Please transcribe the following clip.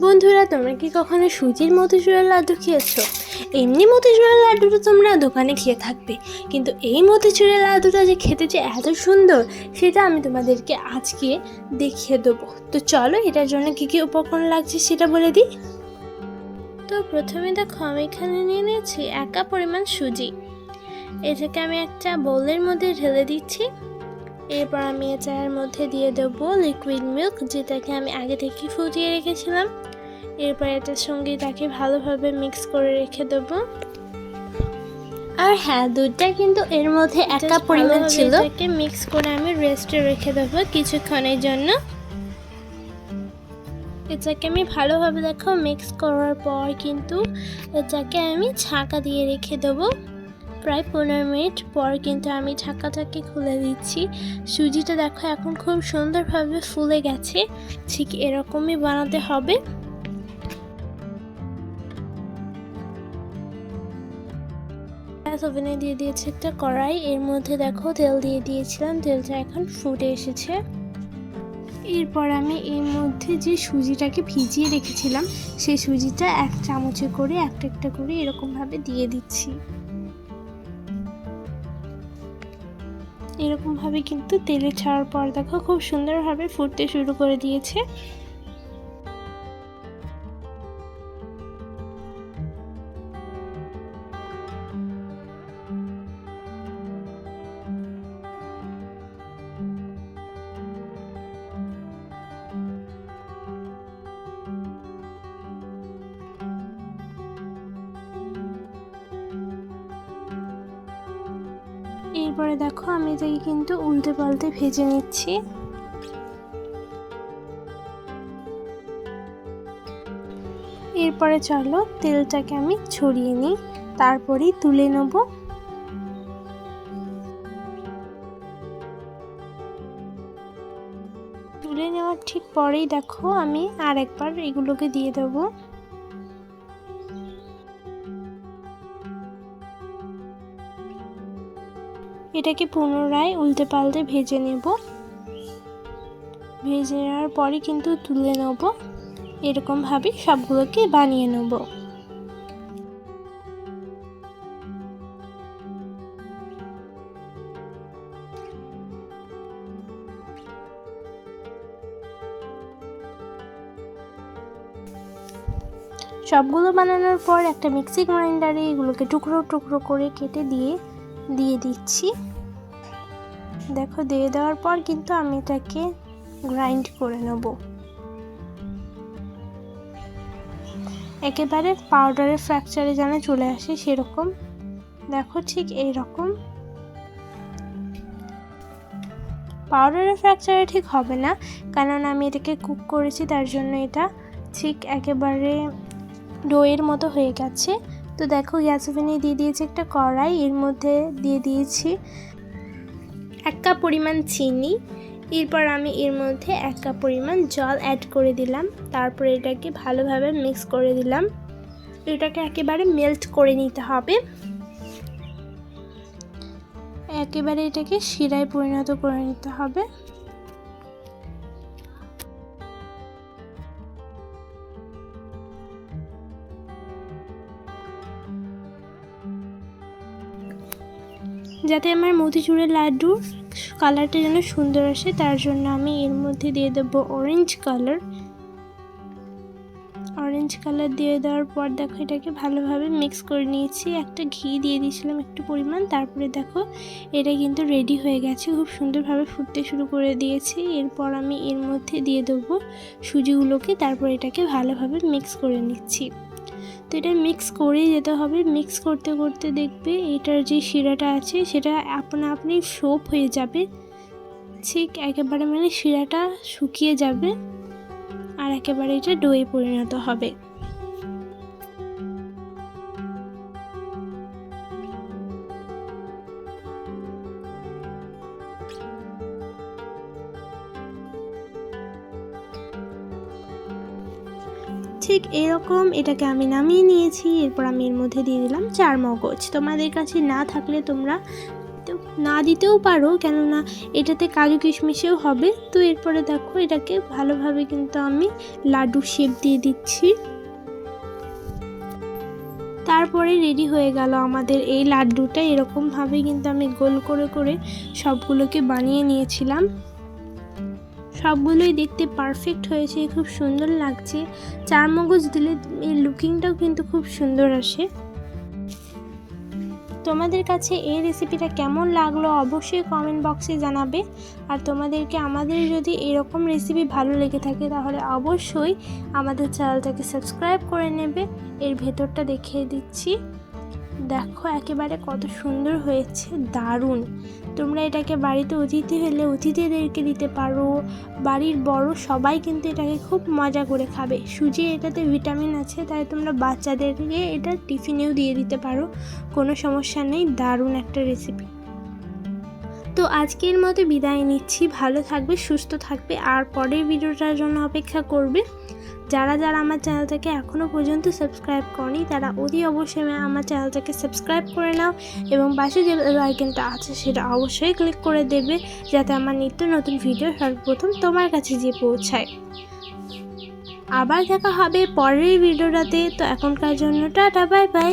বন্ধুরা, তোমরা কি কখনো সুজির মতিচুরের লাড্ডু খেয়েছো? এমনি মতিচুরের লাড্ডুটা তোমরা দোকানে খেয়ে থাকবে। কিন্তু এই মতিচুরের লাড্ডুটা যে খেতে যে এত সুন্দর, সেটা আমি তোমাদেরকে আজকে দেখিয়ে দেবো। তো চলো, এটার জন্য কী কী উপকরণ লাগছে সেটা বলে দিই। তো প্রথমে দেখো, আমি এখানে নিয়ে নিয়েছি একা পরিমাণ সুজি। এটাকে আমি একটা বোলের মধ্যে ঢেলে দিচ্ছি। এরপর আমি চায়ের মধ্যে দিয়ে দেবো লিকুইড মিল্ক যেটাকে আমি আগে থেকে ফুটিয়ে রেখেছিলাম। এরপর এটার সঙ্গে তাকে ভালোভাবে মিক্স করে রেখে দেবো। আর হ্যাঁ দুধটা কিন্তু এর মধ্যে এক কাপ পরিমাণ ছিল। এটাকে মিক্স করে আমি রেস্টে রেখে দেবো কিছুক্ষণের জন্য। এটাকে আমি ভালোভাবে দেখো মিক্স করার পর কিন্তু এটাকে আমি ছাঁকা দিয়ে রেখে দেবো। প্রায় পনেরো মিনিট পর কিন্তু আমি ঢাকাটাকে খুলে দিচ্ছি। সুজিটা দেখো এখন খুব সুন্দরভাবে ফুলে গেছে। ঠিক এরকমই বানাতে হবে। ওভেনে দিয়ে দিয়েছি একটা কড়াই। এর মধ্যে দেখো তেল দিয়ে দিয়েছিলাম। তেলটা এখন ফুটে এসেছে। এরপর আমি এর মধ্যে যে সুজিটাকে ভিজিয়ে রেখেছিলাম, সেই সুজিটা এক চামচে করে, একটা একটা করে এরকমভাবে দিয়ে দিচ্ছি। এরকমভাবে কিন্তু তেলে ছাড়ার পর দেখো খুব সুন্দরভাবে ফুটতে শুরু করে দিয়েছে। এরপরে দেখো আমি এটাকে কিন্তু উল্টে পাল্টে ভেজে নিচ্ছি। এরপরে চলো তেলটাকে আমি ছড়িয়ে নিই, তারপরেই তুলে নেব। তুলে নেওয়ার ঠিক পরেই দেখো আমি আর একবার এগুলোকে দিয়ে দেবো। এটাকে পুনরায় উল্টে পাল্টে ভেজে নেব। ভেজে নেওয়ার পরে কিন্তু তুলে নেব। এরকমভাবে সবগুলোকে বানিয়ে নেব। সবগুলো বানানোর পর একটা মিক্সি গ্রাইন্ডারে এগুলোকে টুকরো টুকরো করে কেটে দিয়ে দিয়ে দিচ্ছি। দেখো, দিয়ে দেওয়ার পর কিন্তু আমি এটাকে গ্রাইন্ড করে নেব। একেবারে পাউডারের ফ্র্যাকচারে যেন চলে আসে সেরকম। দেখো ঠিক এই রকম পাউডারের ফ্র্যাকচারে ঠিক হবে না, কারণ আমি এটাকে কুক করেছি, তার জন্য এটা ঠিক একেবারে ডোয়ের মতো হয়ে গেছে। তো দেখো গ্যাস ওভেনে দিয়ে দিয়েছি একটা কড়াই, এর মধ্যে দিয়ে দিয়েছি এক কাপ পরিমাণ চিনি। এরপর আমি এর মধ্যে এক কাপ পরিমাণ জল অ্যাড করে দিলাম। তারপর এটাকে ভালোভাবে মিক্স করে দিলাম। এটাকে একেবারে মেল্ট করে নিতে হবে। একেবারে এটাকে শিরায় পরিণত করে নিতে হবে। যাতে আমার মতিচুরের লাড্ডুর কালারটা যেন সুন্দর আসে, তার জন্য আমি এর মধ্যে দিয়ে দেবো অরেঞ্জ কালার অরেঞ্জ কালার দিয়ে দেওয়ার পর দেখো এটাকে ভালোভাবে মিক্স করে নিয়েছি। একটা ঘি দিয়ে দিয়েছিলাম একটু পরিমাণ, তারপরে দেখো এটা কিন্তু রেডি হয়ে গেছে। খুব সুন্দরভাবে ফুটতে শুরু করে দিয়েছি। এরপর আমি এর মধ্যে দিয়ে দেবো সুজিগুলোকে, তারপর এটাকে ভালোভাবে মিক্স করে নিচ্ছি। তো এটা মিক্স করেই যেতে হবে। মিক্স করতে করতে দেখবে এটার যে শিরাটা আছে সেটা আপনা, আপনি সোপ হয়ে যাবে। ঠিক একেবারে মানে শিরাটা শুকিয়ে যাবে। আর একেবারে এটা ডোয়ে পরিণত হবে। ঠিক এরকম, এটাকে আমি নামিয়ে নিয়েছি, এরপর আমি এর মধ্যে দিয়ে দিলাম চার মগজ। তোমাদের কাছে না থাকলে তোমরা না দিতেও পারো, কেননা এটাতে কাজু কিশমিশেও হবে। তো এরপরে দেখো, এটাকে ভালোভাবে কিন্তু আমি লাড্ডু শেপ দিয়ে দিচ্ছি। তারপরে রেডি হয়ে গেল আমাদের এই লাড্ডুটা। এরকমভাবে কিন্তু আমি গোল করে করে সবগুলোকে বানিয়ে নিয়েছিলাম। সবগুলোই দেখতে পারফেক্ট হয়েছে, খুব সুন্দর লাগছে। চার মগজ দিলে এই লুকিংটাও কিন্তু খুব সুন্দর আসে। তোমাদের কাছে এই রেসিপিটা কেমন লাগল অবশ্যই কমেন্ট বক্সে জানাবে। আর তোমাদেরকে আমাদের যদি এরকম রেসিপি ভালো লেগে থাকে তাহলে অবশ্যই আমাদের চ্যানেলটাকে সাবস্ক্রাইব করে নেবে। এর ভেতরটা দেখিয়ে দিচ্ছি। দেখো, একেবারে কত সুন্দর হয়েছে, দারুণ। তোমরা এটাকে বাড়িতে অতিথি হলে অতিথিদেরকে দিতে পারো। বাড়ির বড় সবাই কিন্তু এটাকে খুব মজা করে খাবে। সুজি, এটাতে ভিটামিন আছে, তাই তোমরা বাচ্চাদেরকে এটা টিফিনেও দিয়ে দিতে পারো। কোনো সমস্যা নেই, দারুণ একটা রেসিপি তো আজকের মতো বিদায় নিচ্ছি। ভালো থাকবে, সুস্থ থাকবে, আর পরের ভিডিওটার জন্য অপেক্ষা করবে। যারা যারা আমার চ্যানেলটাকে এখনও পর্যন্ত সাবস্ক্রাইব করনি, তারা অতি অবশ্যই আমার চ্যানেলটাকে সাবস্ক্রাইব করে নাও এবং পাশে যে আইকনটা আছে, সেটা অবশ্যই ক্লিক করে দেবে যাতে আমার নিত্য নতুন ভিডিও সর্বপ্রথম তোমার কাছে গিয়ে পৌঁছায়। আবার দেখা হবে পরের ভিডিওটাতে তো এখনকার জন্য টাটা বাই বাই